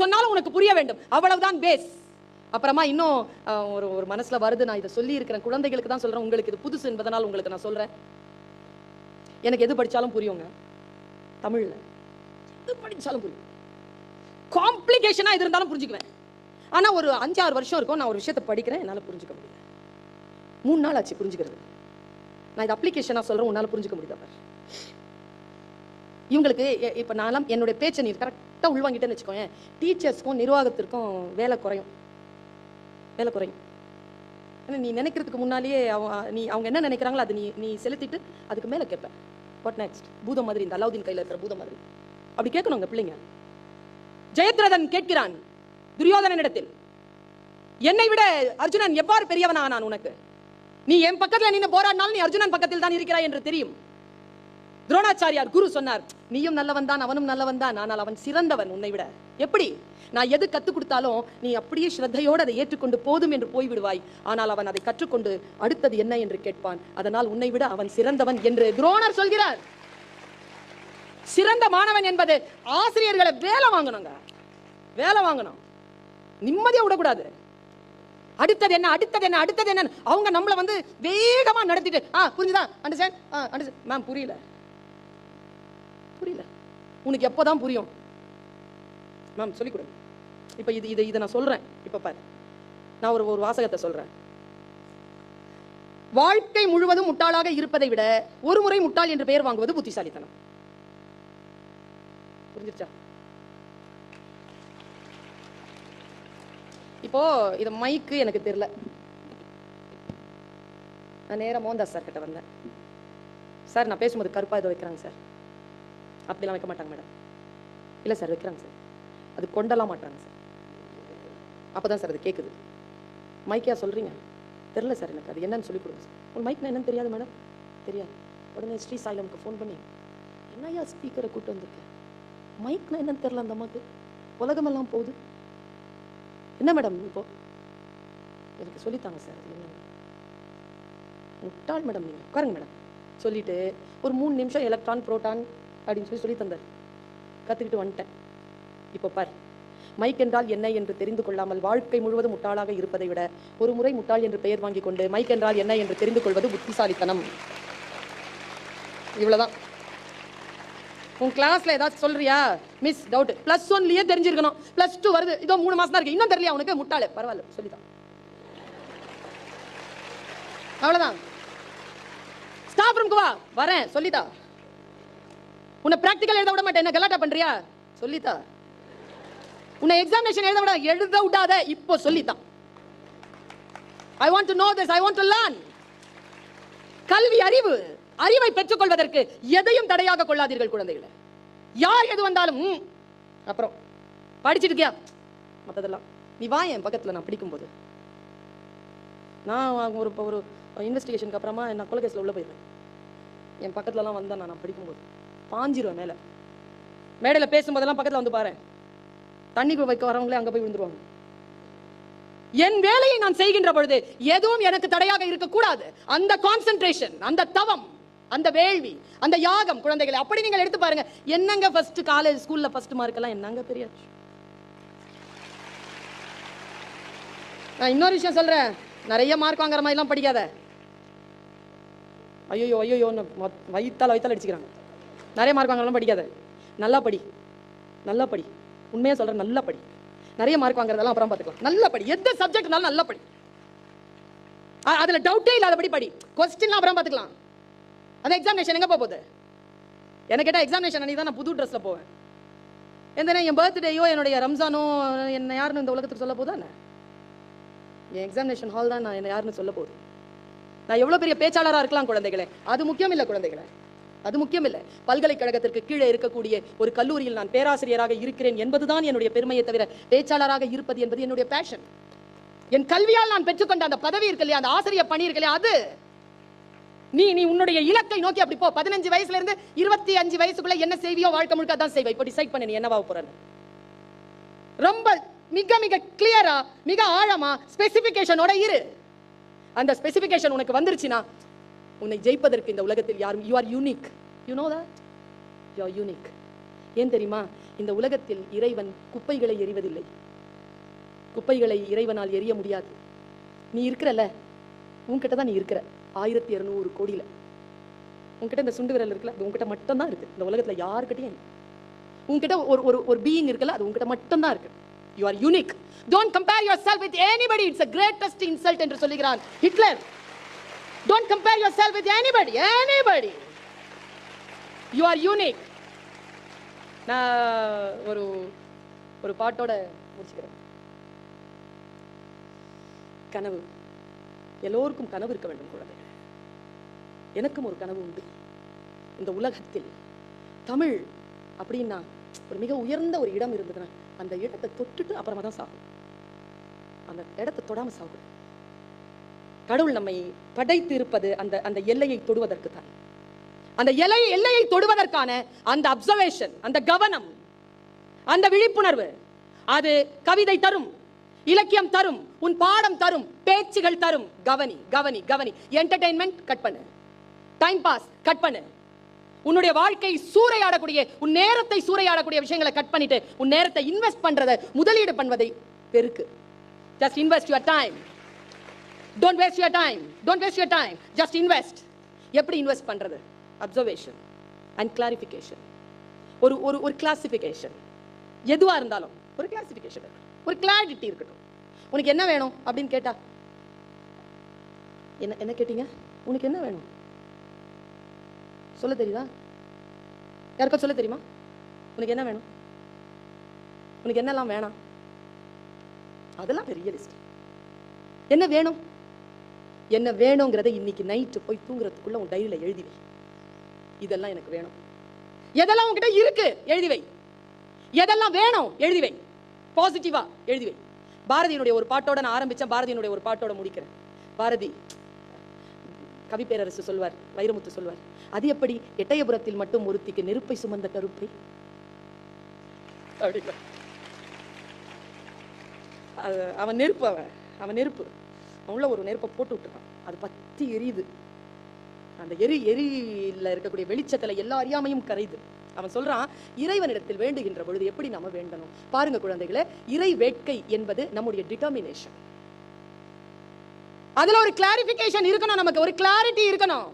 சொன்னாலும் உனக்கு புரிய வேண்டும். அவ்வளவுதான் பேஸ் அப்புறமா இன்னும் ஒரு ஒரு மனசுல வருது. நான் இதை சொல்லி இருக்கிறேன் குழந்தைகளுக்கு தான் சொல்றேன். உங்களுக்கு இது புதுசு என்பதனால் உங்களுக்கு நான் சொல்றேன். எனக்கு எது படிச்சாலும் புரியுங்க. தமிழ்ல. எது படிச்சாலும் புரியும். காம்ப்ளிகேஷனா எது இருந்தாலும் புரிஞ்சுக்குவேன். ஆனா ஒரு அஞ்சு ஆறு வருஷம் இருக்கும். நான் ஒரு விஷயத்த படிக்கிறேன். என்னால புரிஞ்சுக்க முடியல. மூணு நாள் ஆச்சு புரிஞ்சுக்கிறது. நான் இது அப்ளிகேஷனா சொல்றேன். உன்னால புரிஞ்சுக்க முடியுதா இவங்களுக்கு இப்ப நான்லாம் என்னுடைய பேச்சை நீ கரெக்ட் உள்வாங்கிட்டேன்னு வச்சுக்கோங்க டீச்சர்ஸ்க்கும் நிர்வாகத்திற்கும் வேலை குறையும். வேலை குறையும். ஏன்னா நீ நினைக்கிறதுக்கு முன்னாலேயே அவங்க நீ அவங்க என்ன நினைக்கிறாங்களோ அது நீ நீ செலுத்திட்டு அதுக்கு மேல கேட்பேன் வாட் நெக்ஸ்ட் பூதம் மாதிரி இந்த அலாவுதீன் கையில இருக்கிற பூதம் மாதிரி. அப்படி கேட்கணும் உங்கள் பிள்ளைங்க. ஜெயத்ரதன் கேட்கிறான் துரியோதனனிடத்தில் என்னை விட அர்ஜுனன் எவ்வாறு பெரியவனானான் உனக்கு? நீ என் பக்கத்துல நின்று போராடினாலும் நீ அர்ஜுனன் பக்கத்தில் தான் இருக்கிறாய் என்று தெரியும். துரோணாச்சாரியார் குரு சொன்னார் நீயும் நல்லவன் தான் அவனும் நல்லவன் தான். ஆனால் அவன் சிறந்தவன் உன்னை விட. எப்படி? நான் எது கத்துக் கொடுத்தாலும் நீ அப்படியே ஸ்ரத்தையோடு அதை ஏற்றுக்கொண்டு போதும் என்று போய்விடுவாய். ஆனால் அவன் அதை கற்றுக்கொண்டு அடுத்தது என்ன என்று கேட்பான். அதனால் உன்னை விட அவன் சிறந்தவன் என்று துரோணர் சொல்கிறார். சிறந்த மாணவன் என்பது ஆசிரியர்களை வேலை வாங்கணுங்க. வேலை வாங்கணும். நிம்மதியை விடக்கூடாது. அடுத்தது என்ன அடுத்தது என்ன அடுத்தது என்ன அவங்க நம்மள வந்து வேகமா நடத்திட்டு ஆ புரிஞ்சுதா? அண்டர்ஸ்டாண்ட் ஆ அண்டர்ஸ்டாண்ட் மேம் புரியல. புரியல. உனக்கு எப்போதான் புரியும்? மேம் சொல்லிக் கொடுங்க இப்போ இது இது இதை நான் சொல்றேன். இப்போ பாரு. நான் ஒரு ஒரு வாசகத்தை சொல்றேன். வாழ்க்கை முழுவதும் முட்டாளாக இருப்பதை விட ஒரு முறை முட்டாள் என்று பெயர் வாங்குவது புத்திசாலித்தனம். புரிஞ்சிருச்சா? இப்போ இது மைக்கு எனக்கு தெரியல. நான் நேரம் மோந்தா சார் கிட்ட வந்தேன். சார் நான் பேசும்போது கருப்பா இதை வைக்கிறாங்க சார் அப்படிலாம் வைக்க மாட்டாங்க மேடம் இல்லை சார் வைக்கிறாங்க சார் அது கொண்டலாம் மாட்டாங்க சார் அப்பதான் சார் அது கேட்குது மைக்கியா சொல்றீங்க? தெரில சார் எனக்கு. அது என்னன்னு சொல்லி கொடுங்க சார் உன் மைக்னா என்னன்னு தெரியாது மேடம் தெரியாது. உடனே ஸ்ரீ சாய்லமுக்கு ஃபோன் பண்ணி என்னையா ஸ்பீக்கரை கூட்டு வந்திருக்கேன் மைக்னா என்னன்னு தெரில அந்த அம்மாக்கு. உலகமெல்லாம் போகுது. என்ன மேடம் இப்போ? எனக்கு சொல்லித்தாங்க சார் அது என்ன முட்டாள் மேடம் நீங்கள் உட்காருங்க மேடம் சொல்லிட்டு ஒரு மூணு நிமிஷம் எலக்ட்ரான் புரோட்டான் அப்படின்னு சொல்லி சொல்லி தந்தார். கற்றுக்கிட்டு வந்துட்டேன். இப்போ பார் மைக் என்றால் என்ன என்று தெரிந்து கொள்ளாமல் வாழ்க்கை முழுவதும் முட்டாளாக இருப்பதை விட ஒரு முறை முட்டாள் என்று பெயர் வாங்கி கொண்டு மைக் என்றால் என்ன என்று தெரிந்து கொள்வது புத்திசாலித்தனம். இவ்வளவுதான். உன் கிளாஸ்ல ஏதாச்சும் சொல்றியா? மிஸ் டவுட் பிளஸ் ஒன்லயே தெரிஞ்சிருக்கணும். பிளஸ் டூ வருது. இதோ மூணு மாசம் தான் இருக்கு. இன்னும் தெரியல உனக்கு? முட்டாளே. பரவாயில்ல சொல்லிதான். அவ்வளவுதான். ஸ்டாஃப் ரூம்க்கு வா. வரேன் சொல்லிதா உன்னை பிராக்டிக்கல் எழுத விட மாட்டேன் என்ன கலாட்டா பண்றியா? சொல்லித்தா. உன்னை எக்ஸாமினேஷன் எழுத விட எழுத விடாத இப்போ சொல்லித்தான். I want to know this I want to learn கல்வி அறிவு. அறிவை பெற்றுக்கொள்வதற்கு எதையும் தடையாக கொள்ளாதீர்கள் குழந்தைகளை. யார் எது வந்தாலும் அப்புறம். படிச்சிட்டு இருக்கியா? மற்றதெல்லாம் நீ வா என் பக்கத்தில் நான் படிக்கும்போது. நான் ஒரு இப்போ ஒரு இன்வெஸ்டிகேஷனுக்கு அப்புறமா நான் கொலைகேஸில் உள்ள போயிருந்தேன். என் பக்கத்துலலாம் வந்தேன் நான் நான் படிக்கும்போது. பாஞ்சிருவேன் மேலே. மேடையில் பேசும்போதெல்லாம் பக்கத்தில் வந்து பாரு தண்ணி வைக்க வரவங்களே அங்கே போய் விழுந்துருவாங்க. என் வேலையை நான் செய்கின்ற பொழுது எதுவும் எனக்கு தடையாக இருக்கக்கூடாது. அந்த கான்சென்ட்ரேஷன் அந்த தவம் அந்த வேள்வி அந்த யாகம் குழந்தைகளை அப்படி நீங்கள் எடுத்து பாருங்க. என்னங்க ஃபர்ஸ்ட் காலேஜ் ஸ்கூல்ல ஃபர்ஸ்ட் மார்க் எல்லாம் என்னங்க பெரிய நான் இன்னொரு விஷயம் சொல்றேன். நிறைய மார்க் வாங்குற மாதிரிலாம் படிக்காத. ஐயோ ஐயோ வயித்தால வயித்தால அடிச்சுக்கிறாங்க. நிறைய மார்க் வாங்கலாம் படிக்காத. நல்லா படி. நல்லா படி. உண்மையாக சொல்றேன் நல்லா படி. நிறைய மார்க் வாங்குறதெல்லாம் அப்புறம் பார்த்துக்கலாம். நல்லா படி. எந்த சப்ஜெக்ட்னாலும் நல்லா படி. அதில் டவுட்டே இல்லாதபடி படி. கொஸ்டின்லாம் அப்புறம் பார்த்துக்கலாம். அந்த எக்ஸாமினேஷன் எங்கே போக போகுது எனக்கு கேட்டால் எக்ஸாமினேஷன் அன்னைக்கு தான் நான் புது ட்ரெஸ்ஸில் போவேன். எந்த என் பர்த்டேயோ என்னுடைய ரம்ஜானோ என்ன யாருன்னு இந்த உலகத்துக்கு சொல்ல போதா என்ன? என் எக்ஸாமினேஷன் ஹால் தான் நான் என்ன யாருன்னு சொல்ல போகுது. நான் எவ்வளோ பெரிய பேச்சாளராக இருக்கலாம் குழந்தைகளே. அது முக்கியம் இல்லை குழந்தைகளே. அது முக்கியமில்லை. பல்கலைக்கழகத்திற்கு கீழே இருக்கக்கூடிய ஒரு கல்லூரியில் நான் பேராசிரியராக இருக்கிறேன் என்பதுதான் என்னுடைய பெருமையை தவிர பேச்சாளராக இருப்பது என்பது என்னுடைய பேஷன் என் கல்வியால் நான் பெற்றுக்கொண்ட அந்த பதவி இருக்கு இல்லையா அந்த ஆசிரியர் பணி இருக்கு இல்லையா அது. நீ நீ உன்னுடைய இலக்கை நோக்கி அப்படி போ. பதினஞ்சு வயசுல இருந்து இருபத்தி அஞ்சு வயசுக்குள்ள என்ன செய்வியோ வாழ்க்கை முழுக்க தான் செய்வை. இப்போ டிசைட் பண்ணி நீ என்னவா போறன்னு. ரொம்ப மிக மிக கிளியரா மிக ஆழமா ஸ்பெசிபிகேஷனோட இரு. அந்த ஸ்பெசிபிகேஷன் உனக்கு வந்துருச்சுன்னா உன்னை ஜெயிப்பதற்கு இந்த உலகத்தில் யாரும் you are unique you know that you are unique ஏன் தெரியுமா? இந்த உலகத்தில் இறைவன் குப்பைகளை எறிவதில்லை. குப்பைகளை இறைவனால் எரிய முடியாது. நீ இருக்கிறல்ல உன்கிட்ட தான் நீ இருக்கிற. ஆயிரத்தி இருநூறு கோடியில. உன்கிட்ட இந்த சுண்டு விரல் இருக்குல்ல அது உங்ககிட்ட மட்டும்தான் இருக்கு. இந்த உலகத்துல யாருக்கிட்டையும் உங்ககிட்ட உன்கிட்ட ஒரு ஒரு ஒரு பீயிங் இருக்குல்ல அது உங்ககிட்ட மட்டும்தான் இருக்கு. You are unique don't compare your self with anybody it's a greatest insult என்று சொல்லுகிறான் Hitler. Don't compare your self with anybody anybody you are unique நான் uh, ஒரு ஒரு பாட்டோட முடிச்சுக்கிறேன். கனவு. எல்லோருக்கும் கனவு இருக்க வேண்டும் குழந்தைகள். எனக்கும் ஒரு கனவு உண்டு. இந்த உலகத்தில் தமிழ் அப்படின்னா ஒரு மிக உயர்ந்த ஒரு இடம் இருந்ததுன்னா அந்த இடத்தை தொட்டுட்டு அப்புறமா தான் சாகும் அந்த இடத்தை தொடாமல் சாகும் கடவுள் நம்மை படைத்து இருப்பது அந்த அந்த எல்லையை தொடுவதற்கு தான் அந்த எல்லை எல்லையை தொடுவதற்கான அந்த அப்சர்வேஷன் அந்த கவனம் அந்த விழிப்புணர்வு அது கவிதை தரும் இலக்கியம் தரும் உன் பாடம் தரும் பேச்சுகள் தரும். கவனி கவனி கவனி. என்டர்டைன்மெண்ட் கட் பண்ணு. டைம் பாஸ் கட் பண்ணு. உன்னுடைய வாழ்க்கை சூறையாடக்கூடிய உன் நேரத்தை சூறையாடக்கூடிய விஷயங்களை கட் பண்ணிட்டு உன் நேரத்தை இன்வெஸ்ட் பண்றதை முதலீடு பண்ணுவதை பெருக்கு. Just invest your time don't waste your time don't waste your time just invest எப்படி இன்வெஸ்ட் பண்றது? அப்சர்வேஷன் அண்ட் கிளாரிஃபிகேஷன் ஒரு ஒரு ஒரு கிளாசிஃபிகேஷன் எதுவாக இருந்தாலும் ஒரு கிளாசிஃபிகேஷன் இருக்கட்டும் ஒரு கிளாரிட்டி இருக்கட்டும் உனக்கு என்ன வேணும் அப்படின்னு கேட்டா? என்ன என்ன கேட்டீங்க? உனக்கு என்ன வேணும்? சொல்ல தெரியுதா? யாருக்கா சொல்ல தெரியுமா? உனக்கு என்ன வேணும்? உனக்கு என்னெல்லாம் வேணாம்? அதெல்லாம் பெரிய லிஸ்ட் என்ன வேணும்? என்ன வேணுங்கிறத இன்னைக்கு நைட்டு போய் தூங்குறதுக்குள்ள உன் டைரியில எழுதி வை. இதெல்லாம் எனக்கு வேணும். எதெல்லாம் உங்ககிட்ட இருக்கு? எழுதி வை. எதெல்லாம் வேணும்? எழுதி வை. பாசிட்டிவா எழுதி வை. பாரதியினுடைய ஒரு பாட்டோட நான் ஆரம்பிச்சேன். பாரதியினுடைய ஒரு பாட்டோட முடிக்கிறேன். பாரதி கவி பேரரசு சொல்வார் வைரமுத்து சொல்வார் அது எப்படி? எட்டயபுரத்தில் மட்டும் ஒருத்திக்கு நெருப்பை சுமந்த கருப்பை? அப்படிங்களா? அவன் நெருப்பு அவன். அவன் நெருப்பு. உள்ள ஒரு நெருப்பை போட்டு விட்டுருக்கான் அது பத்தி எரியுது. அந்த எரி எரியில இருக்கக்கூடிய வெளிச்சத்துல எல்லா அறியாமையும் கரையுது. அவன் சொல்றான் இறைவனிடத்தில் வேண்டுகின்ற பொழுது எப்படி நம்ம வேண்டணும்? பாருங்க குழந்தைகளை இறை வேட்கை என்பது நம்முடைய டிட்டர்மினேஷன் அதுல ஒரு கிளாரிபிகேஷன் இருக்கணும் நமக்கு. ஒரு கிளாரிட்டி இருக்கணும்.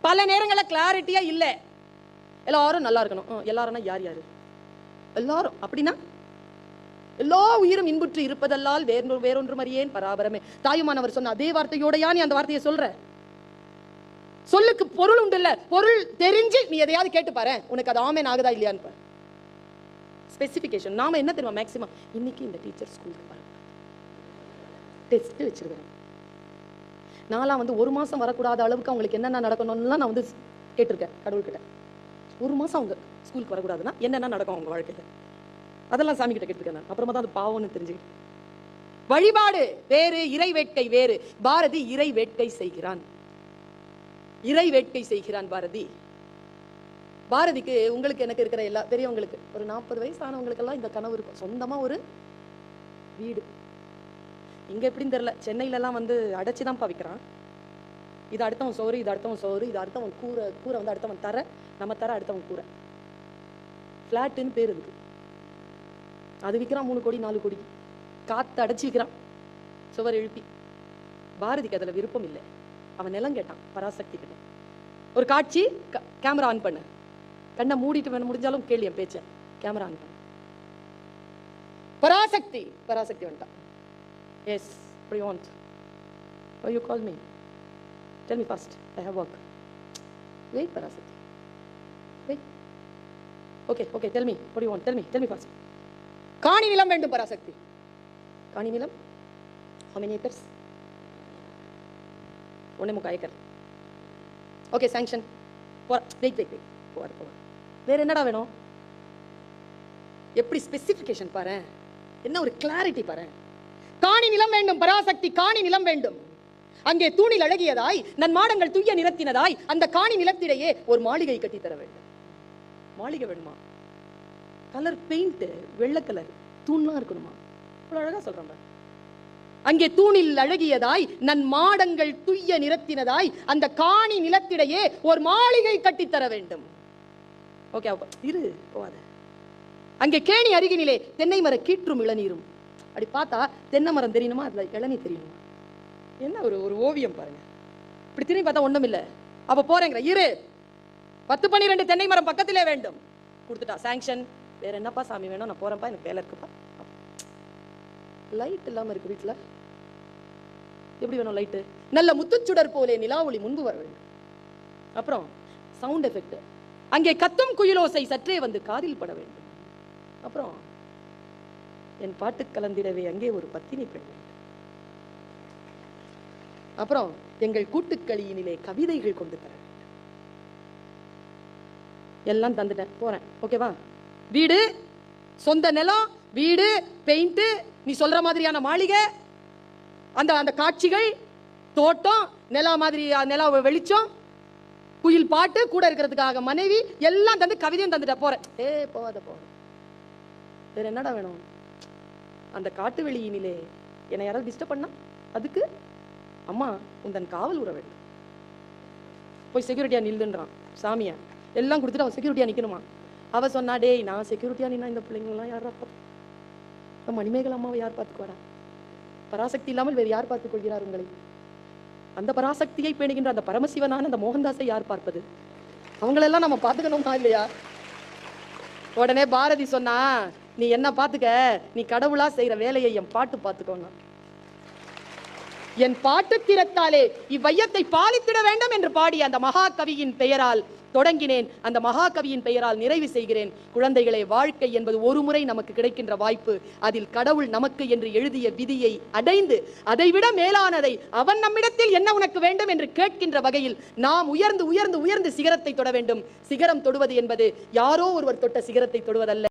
பல நேரங்களில் கிளாரிட்டியா இல்ல. எல்லாரும் நல்லா இருக்கணும். ஹம், எல்லாரும்னா யார் யாரு? எல்லாரும் அப்படின்னா எல்லா உயிரும் இன்புற்று இருப்பதல்லால் வேறொன்று வேறொன்று அறியேன் பராபரமே. தாயுமானவர் சொன்ன அதே வார்த்தையோடையா நீ அந்த வார்த்தையை சொல்ற? சொல்லுக்கு பொருள் உண்டு இல்ல பொருள் தெரிஞ்சு நீ எதையாவது கேட்டு பாரு. உனக்கு அது ஆமேன் ஆகுதா இல்லையான்னு பாரு. ஸ்பெசிஃபிகேஷன் நாம என்ன தெரியுமா மேக்ஸிமம் இன்னைக்கு இந்த டீச்சர் ஸ்கூலுக்கு பாருங்க டெஸ்ட் வச்சிருக்கிறேன். நான்லாம் வந்து ஒரு மாசம் வரக்கூடாத அளவுக்கு அவங்களுக்கு என்னென்ன நடக்கணும்லாம் நான் வந்து கேட்டிருக்கேன் கடவுள்கிட்ட. ஒரு மாசம் அவங்க ஸ்கூலுக்கு வரக்கூடாதுன்னா என்னென்ன நடக்கும் அவங்க வாழ்க்கையில? அதெல்லாம் சாமி கிட்ட கேட்டிருக்கேன் நான். அப்புறமா தான் அது பாவம்னு தெரிஞ்சுக்கிட்டேன் வழிபாடு வேறு இறை வேட்கை வேறு. பாரதி இறை வேட்கை செய்கிறான். இறை வேட்கை செய்கிறான் பாரதி. பாரதிக்கு உங்களுக்கு எனக்கு இருக்கிற எல்லா பெரியவங்களுக்கு ஒரு நாற்பது வயசு ஆனவங்களுக்கெல்லாம் இந்த கனவு இருக்கும். சொந்தமா ஒரு வீடு. இங்க எப்படின்னு தெரியல. சென்னையிலலாம் வந்து அடைச்சி தான் விற்கிறான் இது அடுத்தவன் சோறு இது அடுத்தவன் சோறு இது அடுத்தவன் கூரை கூரை வந்து அடுத்தவன் தர நம்ம தர அடுத்தவன் கூரை. ஃப்ளாட்டுன்னு பேர் இருக்குது அது விற்கிறான் மூணு கோடி நாலு கோடி. காற்று அடைச்சி விற்கிறான் சுவர் எழுப்பி. பாரதிக்கு அதுல விருப்பம் இல்லை. அவன் நிலம் கேட்டான் பராசக்தி கிட்ட. ஒரு காட்சி கேமரா ஆன் பண்ணு. கண்ணை மூடிட்டு வேணும் முடிஞ்சாலும் கேள்வி என் பேச்ச. கேமரா ஆன் பண்ணு. பராசக்தி. பராசக்தி வந்துட்டான். எஸ் இப்படி want oh you call me tell me first I how work wait Parasakthi. Wait okay okay tell me இப்படி want tell me tell me first காணி நிலம் வேண்டும் பராசக்தி. காணி நிலம்? How many acres? ஒன்னே ஏக்கர் ஓகே சாங்ஷன் போற. Wait wait wait போவார் போவார் வேற என்னடா வேணும்? எப்படி ஸ்பெசிஃபிகேஷன் பாரு என்ன ஒரு கிளாரிட்டி பாரு காணி நிலம் வேண்டும் பராசக்தி காணி நிலம் வேண்டும். அங்கே தூணில் அழகியதாய் நன் மாடங்கள் துய்ய நிறத்தினதாய் அந்த காணி நிலத்திடையே ஒரு மாளிகை கட்டி தர வேண்டும். மாளிகை வேணுமா? கலர் பெயிண்ட்டு வெள்ளை கலர். தூண்லாம் இருக்கணுமா? இவ்வளோ அழகாக சொல்றேன் அங்கே தூணில் அழகியதாய் நன் மாடங்கள் துய்ய நிறத்தினதாய் அந்த காணி நிலத்திடையே ஒரு மாளிகை கட்டித்தர வேண்டும். ஓகே இரு போவாத அங்கே கேணி அருகினிலே தென்னை மர கீற்றும் இளநீரும். அப்படி பார்த்தா தென்னை மரம் தெரியணுமா? அதில் இளநீர் தெரியணுமா? என்ன ஒரு ஒரு ஓவியம் பாருங்க. இப்படி திரும்பி பார்த்தா ஒண்ணும் இல்லை. அப்போ போறேங்கிற இரு. பத்து பன்னிரெண்டு தென்னை மரம் பக்கத்திலே வேண்டும். கொடுத்துட்டா சாங்ஷன் வேற என்னப்பா சாமி வேணும்? நான் போறேன்ப்பா எனக்கு வேலை இருக்குப்பா. லைட் இல்லாம இருக்கு வீட்டுல எப்படி வேணும் லைட்டு நல்ல முத்துச்சுடர் போலே நிலா ஒளி முன்பு வர வேண்டும். அப்புறம் சவுண்ட் எஃபெக்ட் அங்கே கத்தும் குயிலோசை சற்றே வந்து காதில் பட வேண்டும். அப்புறம் என் பாட்டு கலந்திடவே அங்கே ஒரு பத்தினி பெண் வேண்டும். அப்புறம் எங்கள் கூட்டுக்களியினிலே கவிதைகள் கொண்டு தர வேண்டும். எல்லாம் தந்துட்டேன். போறேன். ஓகேவா? வீடு சொந்த நிலம் வீடு பெயிண்ட்டு நீ சொல்ற மாதிரியான மாளிகை அந்த அந்த காட்சிகள் தோட்டம் நிலா மாதிரி அஹ், நிலா வெளிச்சம் குயில் பாட்டு கூட இருக்கிறதுக்காக மனைவி எல்லாம் தந்து கவிதையும் தந்துட்ட போறேன். ஏ போவாத போ. வேற என்னடா வேணும்? அந்த காட்டு வெளியினிலே என்னை யாராவது டிஸ்டர்ப் பண்ணா? அதுக்கு? அம்மா உந்தன் காவல் உற வேண்டும் போய் செக்யூரிட்டியா நில்லுன்றான். சாமியா எல்லாம் கொடுத்துட்டு அவன் செக்யூரிட்டியா நிக்கணுமா? அவள் சொன்னா டேய் நான் செக்யூரிட்டியாக நின்னா இந்த பிள்ளைங்களாம் யாரா பார்த்து மணிமேகல் அம்மாவை யார் பார்த்துக்குவாரா? பராசக்தி இல்லாமல் வேறு யார் பார்த்துக் கொள்கிறார் உங்களை? அந்த பராசக்தியை பேணுகின்ற அந்த பரமசிவனான அந்த மோகன்தாஸை யார் பார்ப்பது? அவங்களெல்லாம் நம்ம பார்த்துக்கணுமா இல்லையா? உடனே பாரதி சொன்னா நீ என்ன பார்த்துக்க? நீ கடவுளா செய்கிற வேலையை என் பாட்டு பார்த்துக்கோங்க. என் பாட்டுத்திறத்தாலே இவ்வையத்தை பாலித்திட வேண்டும் என்று பாடிய அந்த மகாகவியின் பெயரால் தொடங்கினேன். அந்த மகாகவியின் பெயரால் நிறைவு செய்கிறேன். குழந்தைகளே வாழ்க்கை என்பது ஒரு முறை நமக்கு கிடைக்கின்ற வாய்ப்பு. அதில் கடவுள் நமக்கு என்று எழுதிய விதியை அடைந்து அதைவிட மேலானதை அவன் நம்மிடத்தில் என்ன உனக்கு வேண்டும் என்று கேட்கின்ற வகையில் நாம் உயர்ந்து உயர்ந்து உயர்ந்து சிகரத்தை தொட வேண்டும். சிகரம் தொடுவது என்பது யாரோ ஒருவர் தொட்ட சிகரத்தை தொடுவதல்ல.